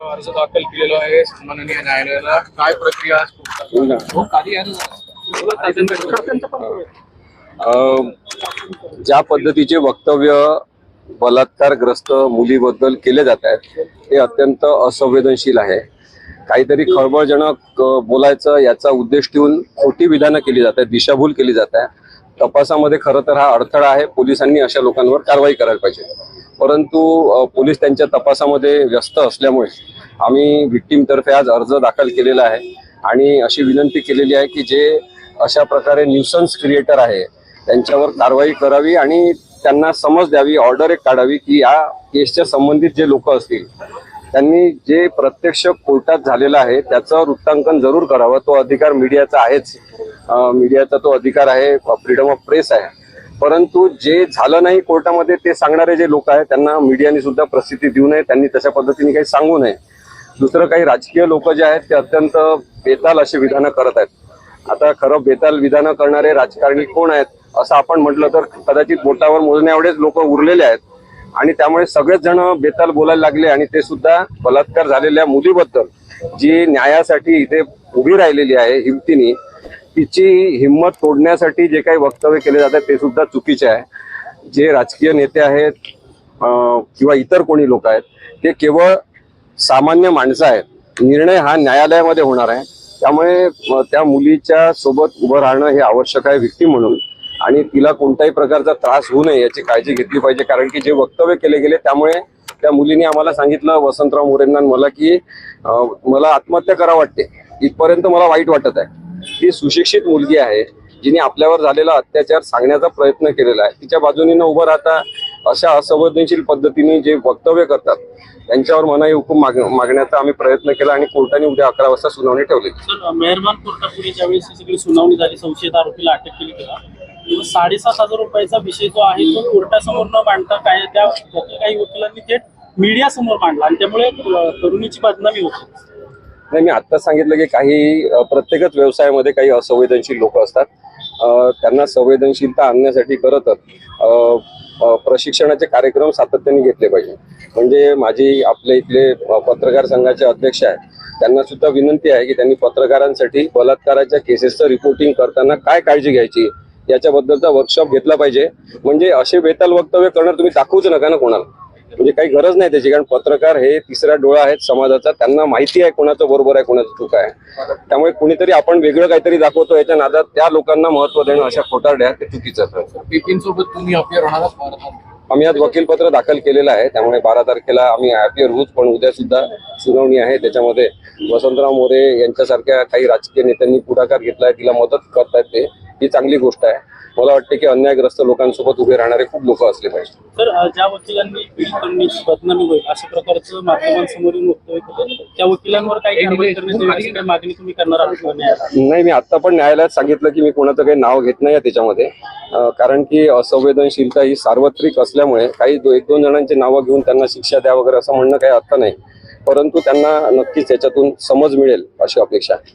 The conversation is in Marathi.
अर्ज दाखल केलेला आहे माननीय न्यायालयाला. काय प्रक्रिया? हो, ज्या पद्धतीचे वक्तव्य बलात्कारग्रस्त मुलीबद्दल केले जात आहेत ते अत्यंत असंवेदनशील आहे. काहीतरी खळबळजनक बोलायचं याचा उद्देश ठेवून खोटी विधानं केली जात आहेत दिशाभूल केली जात आहे तपासामध्ये खरं तर हा अडथळा आहे पोलिसांनी अशा लोकांवर कारवाई करायला पाहिजे. परंतु पोलीस त्यांच्या तपासामध्ये व्यस्त असल्यामुळे आम्ही विक्टीमतर्फे आज अर्ज दाखल केलेला आहे. आणि अशी विनंती केलेली आहे की जे अशा प्रकारे न्यूसन्स क्रिएटर आहे त्यांच्यावर कारवाई करावी आणि त्यांना समज द्यावी ऑर्डर एक काढावी की या केसच्या संबंधित जे लोक असतील त्यांनी जे प्रत्यक्ष कोर्टात झालेलं आहे त्याचं वृत्तांकन जरूर करावं. तो अधिकार मीडियाचा आहेच. मीडियाचा तो अधिकार आहे फ्रीडम ऑफ प्रेस आहे. परंतु जे झालं नाही कोर्टामध्ये ते सांगणारे जे लोक आहेत त्यांना मीडियाने सुद्धा प्रसिद्धी देऊ नये त्यांनी तशा पद्धतीने काही सांगू नये. दुसरं काही राजकीय लोक जे आहेत ते अत्यंत बेताल अशी विधानं करत आहेत. आता खरं बेताल विधानं करणारे राजकारणी कोण आहेत असं आपण म्हटलं तर कदाचित बोटावर मोजण्या एवढेच लोक उरलेले आहेत. आणि त्यामुळे सगळेच जण बेताल बोलायला लागले आणि ते सुद्धा बलात्कार झालेल्या मुलीबद्दल जी न्यायासाठी इथे उभी राहिलेली आहे हिमतीने तिची हिंमत तोडण्यासाठी जे काही वक्तव्य केले जातात ते सुद्धा चुकीचे आहे. जे राजकीय नेते आहेत किंवा इतर कोणी लोक आहेत ते केवळ सामान्य माणसं आहेत. निर्णय हा न्यायालयामध्ये होणार आहे. त्यामुळे त्या मुलीच्या सोबत उभं राहणं हे आवश्यक आहे व्यक्ती म्हणून. आणि तिला कोणत्याही प्रकारचा त्रास होऊ नये याची काळजी घेतली पाहिजे. कारण की जे वक्तव्य केले गेले त्यामुळे त्या मुलीने आम्हाला सांगितलं वसंतराव मोरेंना मला की मला आत्महत्या करा वाटते. इथपर्यंत मला वाईट वाटत आहे. ती सुशिक्षित मुलगी आहे जिने आपल्यावर झालेला अत्याचार सांगण्याचा प्रयत्न केलेला आहे. तिच्या बाजूने न उभं राहता अशा असंवेदनशील पद्धतीने जे वक्तव्य करतात त्यांच्यावर मनाई हुकूम माग मागण्याचा आम्ही प्रयत्न केला आणि कोर्टाने उद्या अकरा वाजता सुनावणी ठेवली. सर मेहरबान कोर्टापुढे ज्यावेळेस सगळी सुनावणी झाली संशयित आरोपीला अटक केली तेव्हा साडेसात हजार रुपयाचा विषय जो आहे तो कोर्टासमोर न मांडता काय त्या काही वकिलांनी थेट मीडिया समोर मांडला आणि त्यामुळे तरुणीची बदनामी होती. नाही मी आत्ताच सांगितलं की काही प्रत्येकच व्यवसायामध्ये काही असंवेदनशील लोक असतात. त्यांना संवेदनशीलता आणण्यासाठी करतच प्रशिक्षणाचे कार्यक्रम सातत्याने घेतले पाहिजे. म्हणजे माझी आपल्या इथले पत्रकार संघाचे अध्यक्ष आहेत. त्यांना सुद्धा विनंती आहे की त्यांनी पत्रकारांसाठी बलात्काराच्या केसेसचं रिपोर्टिंग करताना काय काळजी घ्यायची याच्याबद्दलचा वर्कशॉप घेतला पाहिजे. म्हणजे असे बेताल वक्तव्य करणार तुम्ही दाखवूच नका ना कोणाला. म्हणजे काही गरज नाही त्याची कारण पत्रकार हे तिसरा डोळा आहेत समाजाचा त्यांना माहिती आहे कोणाचं बरोबर आहे कोणाचं चूक आहे. त्यामुळे कुणीतरी आपण वेगळं काहीतरी दाखवतो याच्या नादात त्या लोकांना महत्त्व देणं अशा खोटारड्या ते चुकीचं सोबत तुम्ही अपियर आम्ही आज वकीलपत्र दाखल केलेलं आहे त्यामुळे बारा तारखेला आम्ही हॅपियर होऊच पण उद्या सुद्धा सुनावणी आहे त्याच्यामध्ये वसंतराव मोरे यांच्यासारख्या काही राजकीय नेत्यांनी पुढाकार घेतलाय तिला मदत करतायत ते. ही चांगली गोष्ट आहे. मला वाटते की अन्यायग्रस्त लोकांसोबत उभे राहणारे खूप लोक असले पाहिजे. तर ज्या वकिलांनी बदनामी होईल अशा प्रकारचं माध्यमांसमोरील वक्तव्य केलं त्या वकिलांवर कारवाई अशी काही मागणी तुम्ही करणार आहात का न्यायालयात? नाही मी आता पण न्यायालयात सांगितलं की मी कोणाचं काही नाव घेत नाही त्याच्यामध्ये. अं, कारण की असंवेदनशीलता ही सार्वत्रिक असल्यामुळे काही दो- एक दोन जणांची नावं घेऊन त्यांना शिक्षा द्या वगैरे असं म्हणणं काही अर्थ नाही. परंतु त्यांना नक्कीच याच्यातून समज मिळेल अशी अपेक्षा आहे.